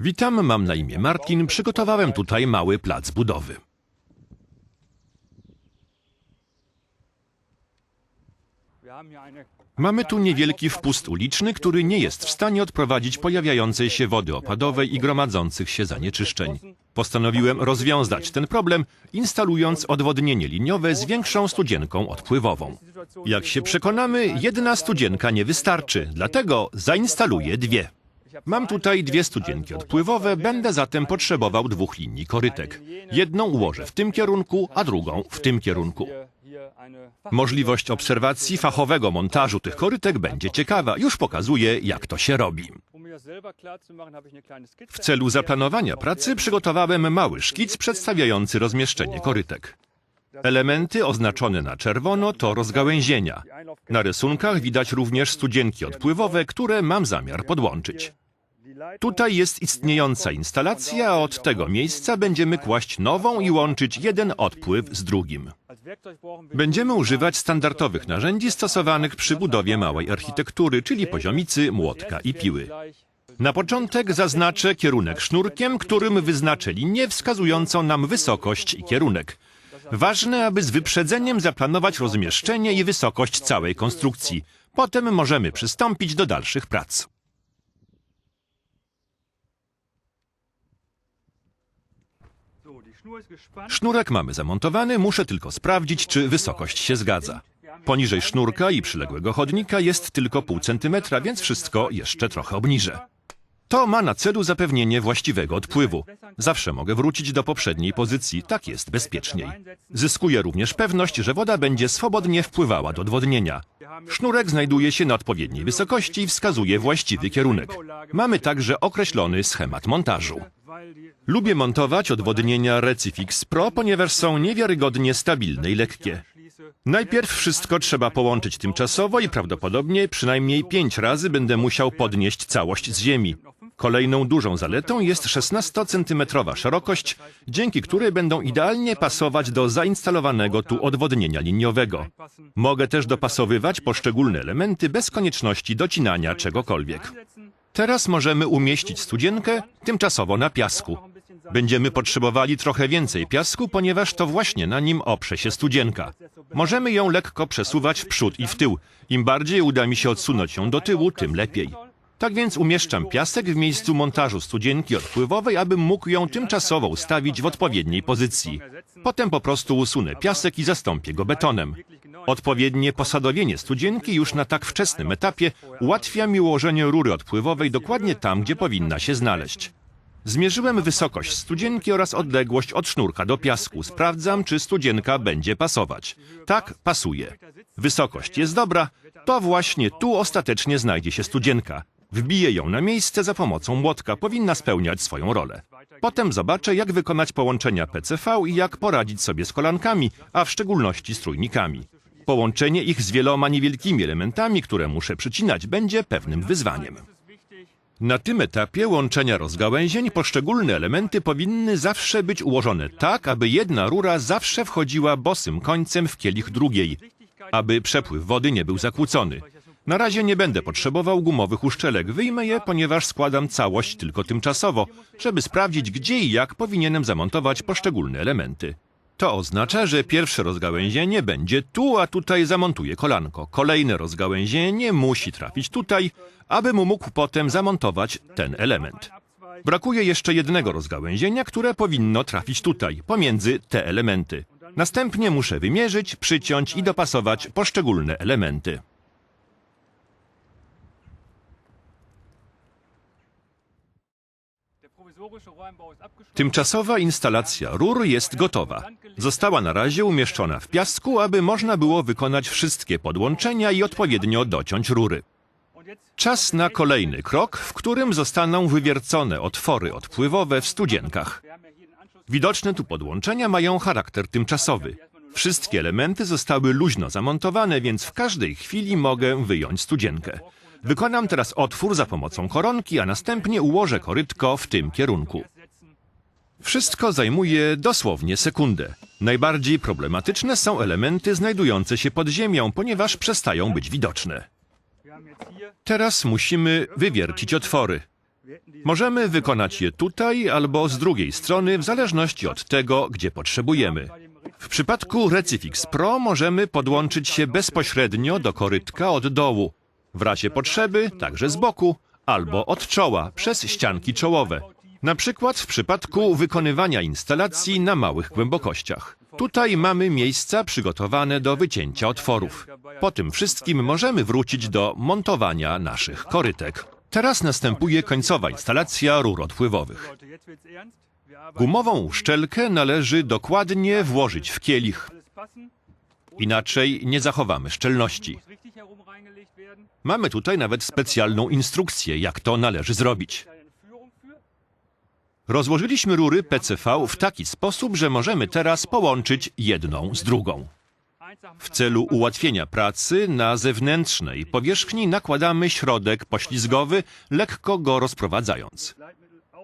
Witam, mam na imię Martin. Przygotowałem tutaj mały plac budowy. Mamy tu niewielki wpust uliczny, który nie jest w stanie odprowadzić pojawiającej się wody opadowej i gromadzących się zanieczyszczeń. Postanowiłem rozwiązać ten problem, instalując odwodnienie liniowe z większą studzienką odpływową. Jak się przekonamy, jedna studzienka nie wystarczy, dlatego zainstaluję dwie. Mam tutaj dwie studzienki odpływowe, będę zatem potrzebował dwóch linii korytek. Jedną ułożę w tym kierunku, a drugą w tym kierunku. Możliwość obserwacji fachowego montażu tych korytek będzie ciekawa. Już pokazuję, jak to się robi. W celu zaplanowania pracy przygotowałem mały szkic przedstawiający rozmieszczenie korytek. Elementy oznaczone na czerwono to rozgałęzienia. Na rysunkach widać również studzienki odpływowe, które mam zamiar podłączyć. Tutaj jest istniejąca instalacja, a od tego miejsca będziemy kłaść nową i łączyć jeden odpływ z drugim. Będziemy używać standardowych narzędzi stosowanych przy budowie małej architektury, czyli poziomicy, młotka i piły. Na początek zaznaczę kierunek sznurkiem, którym wyznaczę linię wskazującą nam wysokość i kierunek. Ważne, aby z wyprzedzeniem zaplanować rozmieszczenie i wysokość całej konstrukcji. Potem możemy przystąpić do dalszych prac. Sznurek mamy zamontowany, muszę tylko sprawdzić, czy wysokość się zgadza. Poniżej sznurka i przyległego chodnika jest tylko pół centymetra, więc wszystko jeszcze trochę obniżę. To ma na celu zapewnienie właściwego odpływu. Zawsze mogę wrócić do poprzedniej pozycji, tak jest bezpieczniej. Zyskuję również pewność, że woda będzie swobodnie wpływała do odwodnienia. Sznurek znajduje się na odpowiedniej wysokości i wskazuje właściwy kierunek. Mamy także określony schemat montażu. Lubię montować odwodnienia Recifix Pro, ponieważ są niewiarygodnie stabilne i lekkie. Najpierw wszystko trzeba połączyć tymczasowo i prawdopodobnie przynajmniej pięć razy będę musiał podnieść całość z ziemi. Kolejną dużą zaletą jest 16-centymetrowa szerokość, dzięki której będą idealnie pasować do zainstalowanego tu odwodnienia liniowego. Mogę też dopasowywać poszczególne elementy bez konieczności docinania czegokolwiek. Teraz możemy umieścić studzienkę tymczasowo na piasku. Będziemy potrzebowali trochę więcej piasku, ponieważ to właśnie na nim oprze się studzienka. Możemy ją lekko przesuwać w przód i w tył. Im bardziej uda mi się odsunąć ją do tyłu, tym lepiej. Tak więc umieszczam piasek w miejscu montażu studzienki odpływowej, abym mógł ją tymczasowo ustawić w odpowiedniej pozycji. Potem po prostu usunę piasek i zastąpię go betonem. Odpowiednie posadowienie studzienki już na tak wczesnym etapie ułatwia mi ułożenie rury odpływowej dokładnie tam, gdzie powinna się znaleźć. Zmierzyłem wysokość studzienki oraz odległość od sznurka do piasku. Sprawdzam, czy studzienka będzie pasować. Tak, pasuje. Wysokość jest dobra, to właśnie tu ostatecznie znajdzie się studzienka. Wbiję ją na miejsce za pomocą młotka, powinna spełniać swoją rolę. Potem zobaczę, jak wykonać połączenia PCV i jak poradzić sobie z kolankami, a w szczególności z trójnikami. Połączenie ich z wieloma niewielkimi elementami, które muszę przycinać, będzie pewnym wyzwaniem. Na tym etapie łączenia rozgałęzień poszczególne elementy powinny zawsze być ułożone tak, aby jedna rura zawsze wchodziła bosym końcem w kielich drugiej, aby przepływ wody nie był zakłócony. Na razie nie będę potrzebował gumowych uszczelek, wyjmę je, ponieważ składam całość tylko tymczasowo, żeby sprawdzić, gdzie i jak powinienem zamontować poszczególne elementy. To oznacza, że pierwsze rozgałęzienie będzie tu, a tutaj zamontuję kolanko. Kolejne rozgałęzienie musi trafić tutaj, abym mógł potem zamontować ten element. Brakuje jeszcze jednego rozgałęzienia, które powinno trafić tutaj, pomiędzy te elementy. Następnie muszę wymierzyć, przyciąć i dopasować poszczególne elementy. Tymczasowa instalacja rur jest gotowa. Została na razie umieszczona w piasku, aby można było wykonać wszystkie podłączenia i odpowiednio dociąć rury. Czas na kolejny krok, w którym zostaną wywiercone otwory odpływowe w studzienkach. Widoczne tu podłączenia mają charakter tymczasowy. Wszystkie elementy zostały luźno zamontowane, więc w każdej chwili mogę wyjąć studzienkę. Wykonam teraz otwór za pomocą koronki, a następnie ułożę korytko w tym kierunku. Wszystko zajmuje dosłownie sekundę. Najbardziej problematyczne są elementy znajdujące się pod ziemią, ponieważ przestają być widoczne. Teraz musimy wywiercić otwory. Możemy wykonać je tutaj albo z drugiej strony, w zależności od tego, gdzie potrzebujemy. W przypadku Recifix Pro możemy podłączyć się bezpośrednio do korytka od dołu, w razie potrzeby także z boku albo od czoła przez ścianki czołowe. Na przykład w przypadku wykonywania instalacji na małych głębokościach. Tutaj mamy miejsca przygotowane do wycięcia otworów. Po tym wszystkim możemy wrócić do montowania naszych korytek. Teraz następuje końcowa instalacja rur odpływowych. Gumową szczelkę należy dokładnie włożyć w kielich, inaczej nie zachowamy szczelności. Mamy tutaj nawet specjalną instrukcję, jak to należy zrobić. Rozłożyliśmy rury PCV w taki sposób, że możemy teraz połączyć jedną z drugą. W celu ułatwienia pracy na zewnętrznej powierzchni nakładamy środek poślizgowy, lekko go rozprowadzając.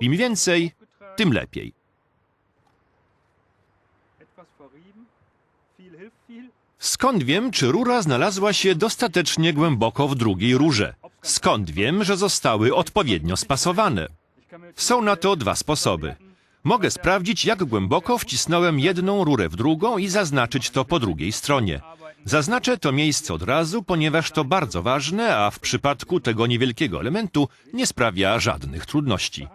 Im więcej, tym lepiej. Skąd wiem, czy rura znalazła się dostatecznie głęboko w drugiej rurze? Skąd wiem, że zostały odpowiednio spasowane? Są na to dwa sposoby. Mogę sprawdzić, jak głęboko wcisnąłem jedną rurę w drugą i zaznaczyć to po drugiej stronie. Zaznaczę to miejsce od razu, ponieważ to bardzo ważne, a w przypadku tego niewielkiego elementu nie sprawia żadnych trudności.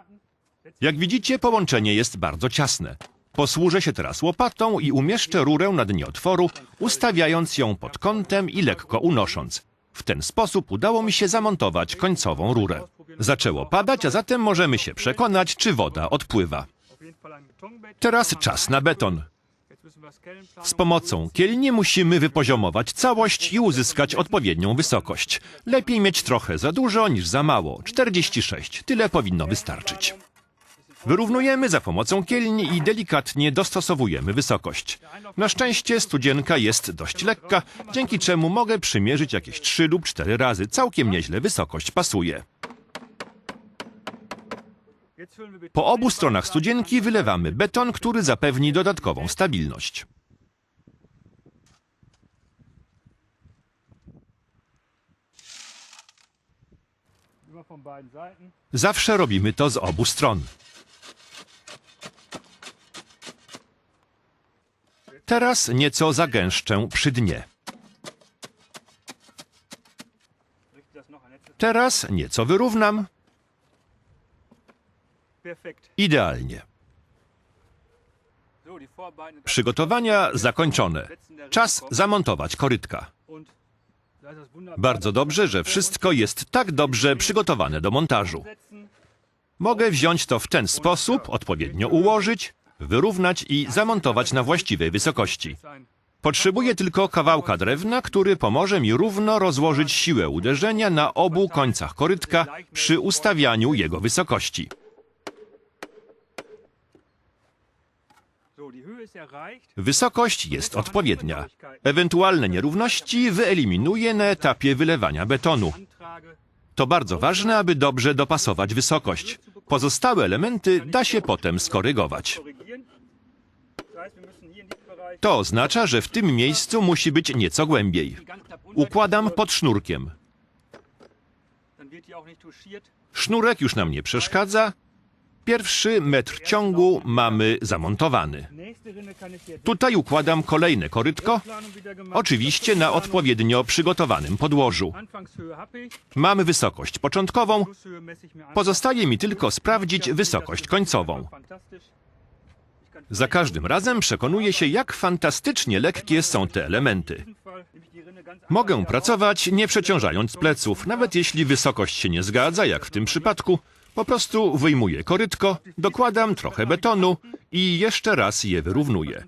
Jak widzicie, połączenie jest bardzo ciasne. Posłużę się teraz łopatą i umieszczę rurę na dnie otworu, ustawiając ją pod kątem i lekko unosząc. W ten sposób udało mi się zamontować końcową rurę. Zaczęło padać, a zatem możemy się przekonać, czy woda odpływa. Teraz czas na beton. Z pomocą kielni musimy wypoziomować całość i uzyskać odpowiednią wysokość. Lepiej mieć trochę za dużo niż za mało. 46. Tyle powinno wystarczyć. Wyrównujemy za pomocą kielni i delikatnie dostosowujemy wysokość. Na szczęście studzienka jest dość lekka, dzięki czemu mogę przymierzyć jakieś 3 lub 4 razy. Całkiem nieźle wysokość pasuje. Po obu stronach studzienki wylewamy beton, który zapewni dodatkową stabilność. Zawsze robimy to z obu stron. Teraz nieco zagęszczę przy dnie. Teraz nieco wyrównam. Idealnie. Przygotowania zakończone. Czas zamontować korytka. Bardzo dobrze, że wszystko jest tak dobrze przygotowane do montażu. Mogę wziąć to w ten sposób, odpowiednio ułożyć, wyrównać i zamontować na właściwej wysokości. Potrzebuję tylko kawałka drewna, który pomoże mi równo rozłożyć siłę uderzenia na obu końcach korytka przy ustawianiu jego wysokości. Wysokość jest odpowiednia. Ewentualne nierówności wyeliminuję na etapie wylewania betonu. To bardzo ważne, aby dobrze dopasować wysokość. Pozostałe elementy da się potem skorygować. To oznacza, że w tym miejscu musi być nieco głębiej. Układam pod sznurkiem. Sznurek już nam nie przeszkadza. Pierwszy metr ciągu mamy zamontowany. Tutaj układam kolejne korytko, oczywiście na odpowiednio przygotowanym podłożu. Mamy wysokość początkową, pozostaje mi tylko sprawdzić wysokość końcową. Za każdym razem przekonuję się, jak fantastycznie lekkie są te elementy. Mogę pracować nie przeciążając pleców, nawet jeśli wysokość się nie zgadza, jak w tym przypadku. Po prostu wyjmuję korytko, dokładam trochę betonu i jeszcze raz je wyrównuję.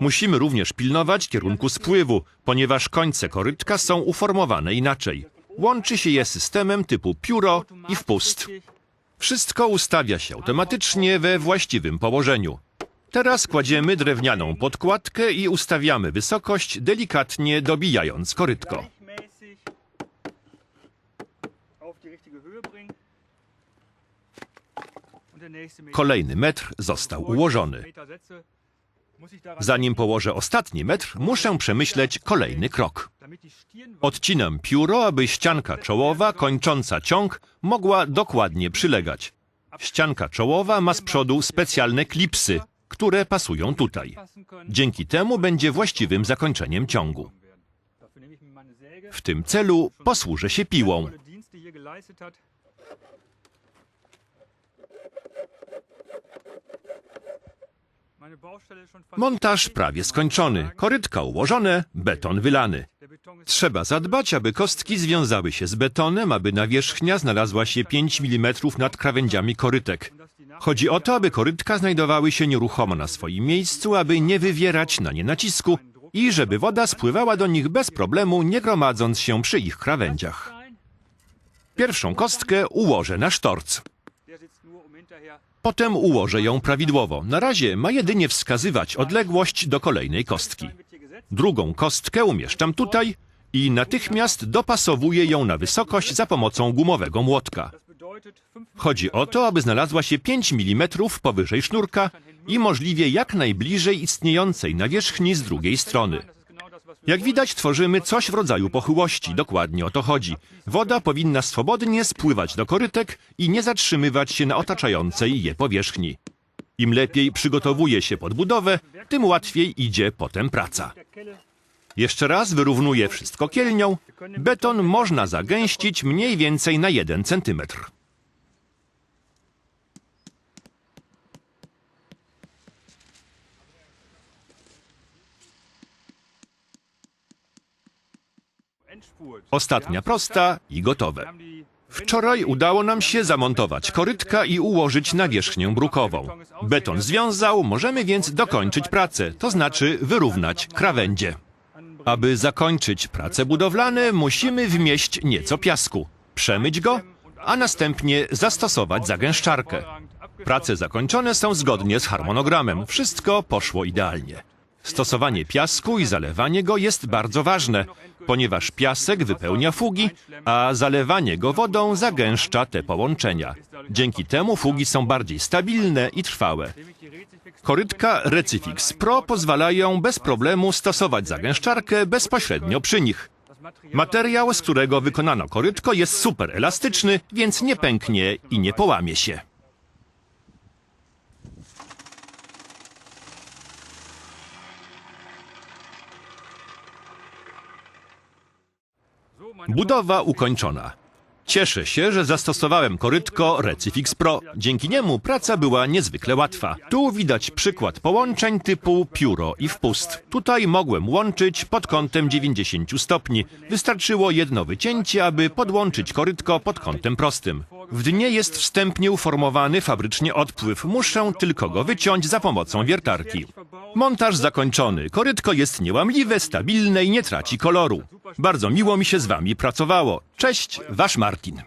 Musimy również pilnować kierunku spływu, ponieważ końce korytka są uformowane inaczej. Łączy się je systemem typu pióro i wpust. Wszystko ustawia się automatycznie we właściwym położeniu. Teraz kładziemy drewnianą podkładkę i ustawiamy wysokość, delikatnie dobijając korytko. Kolejny metr został ułożony. Zanim położę ostatni metr, muszę przemyśleć kolejny krok. Odcinam pióro, aby ścianka czołowa kończąca ciąg mogła dokładnie przylegać. Ścianka czołowa ma z przodu specjalne klipsy, które pasują tutaj. Dzięki temu będzie właściwym zakończeniem ciągu. W tym celu posłużę się piłą. Montaż prawie skończony, korytka ułożone, beton wylany. Trzeba zadbać, aby kostki związały się z betonem, aby nawierzchnia znalazła się 5 mm nad krawędziami korytek. Chodzi o to, aby korytka znajdowały się nieruchomo na swoim miejscu, aby nie wywierać na nie nacisku i żeby woda spływała do nich bez problemu, nie gromadząc się przy ich krawędziach. Pierwszą kostkę ułożę na sztorc. Potem ułożę ją prawidłowo. Na razie ma jedynie wskazywać odległość do kolejnej kostki. Drugą kostkę umieszczam tutaj i natychmiast dopasowuję ją na wysokość za pomocą gumowego młotka. Chodzi o to, aby znalazła się 5 mm powyżej sznurka i możliwie jak najbliżej istniejącej nawierzchni z drugiej strony. Jak widać, tworzymy coś w rodzaju pochyłości. Dokładnie o to chodzi. Woda powinna swobodnie spływać do korytek i nie zatrzymywać się na otaczającej je powierzchni. Im lepiej przygotowuje się pod budowę, tym łatwiej idzie potem praca. Jeszcze raz wyrównuję wszystko kielnią. Beton można zagęścić mniej więcej na 1 cm. Ostatnia prosta i gotowe. Wczoraj udało nam się zamontować korytka i ułożyć nawierzchnię brukową. Beton związał, możemy więc dokończyć pracę, to znaczy wyrównać krawędzie. Aby zakończyć prace budowlane, musimy wmieść nieco piasku, przemyć go, a następnie zastosować zagęszczarkę. Prace zakończone są zgodnie z harmonogramem. Wszystko poszło idealnie. Stosowanie piasku i zalewanie go jest bardzo ważne, ponieważ piasek wypełnia fugi, a zalewanie go wodą zagęszcza te połączenia. Dzięki temu fugi są bardziej stabilne i trwałe. Korytka Recifix Pro pozwalają bez problemu stosować zagęszczarkę bezpośrednio przy nich. Materiał, z którego wykonano korytko jest super elastyczny, więc nie pęknie i nie połamie się. Budowa ukończona. Cieszę się, że zastosowałem korytko Recifix Pro. Dzięki niemu praca była niezwykle łatwa. Tu widać przykład połączeń typu pióro i wpust. Tutaj mogłem łączyć pod kątem 90 stopni. Wystarczyło jedno wycięcie, aby podłączyć korytko pod kątem prostym. W dnie jest wstępnie uformowany fabrycznie odpływ. Muszę tylko go wyciąć za pomocą wiertarki. Montaż zakończony. Korytko jest niełamliwe, stabilne i nie traci koloru. Bardzo miło mi się z wami pracowało. Cześć, wasz Martin.